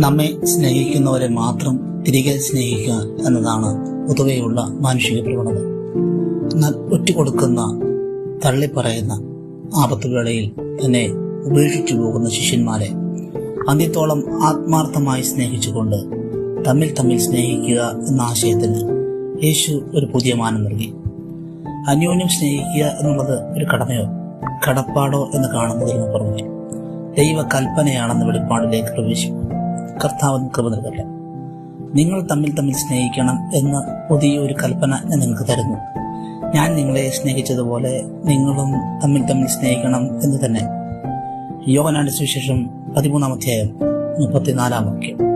നമ്മെ സ്നേഹിക്കുന്നവരെ മാത്രം തിരികെ സ്നേഹിക്കുക എന്നതാണ് പൊതുവെയുള്ള മാനുഷിക പ്രവണത. എന്നാൽ ഒറ്റുകൊടുക്കുന്ന തള്ളിപ്പറയുന്ന ആപത്തുവേളയിൽ തന്നെ ഉപേക്ഷിച്ചു പോകുന്ന ശിഷ്യന്മാരെ അന്ത്യത്തോളം ആത്മാർത്ഥമായി സ്നേഹിച്ചുകൊണ്ട് തമ്മിൽ തമ്മിൽ സ്നേഹിക്കുക എന്ന ആശയത്തിന് യേശു ഒരു പുതിയ മാനം നൽകി. അന്യോന്യം സ്നേഹിക്കുക എന്നുള്ളത് ഒരു കടമയോ കടപ്പാടോ എന്ന് കാണുന്നതിന് ദൈവകൽപ്പനയാണെന്ന് വെളിപ്പാടിലേക്ക് പ്രവേശിക്കും കർത്താവൻ കൃപ നൽകട്ടെ. നിങ്ങൾ തമ്മിൽ തമ്മിൽ സ്നേഹിക്കണം എന്ന പുതിയൊരു കൽപ്പന ഞാൻ നിങ്ങൾക്ക് തരുന്നു. ഞാൻ നിങ്ങളെ സ്നേഹിച്ചതുപോലെ നിങ്ങളും തമ്മിൽ തമ്മിൽ സ്നേഹിക്കണം എന്ന് തന്നെ. യോഗനാട് സുവിശേഷം പതിമൂന്നാം അധ്യായം മുപ്പത്തിനാലാം വാക്യം.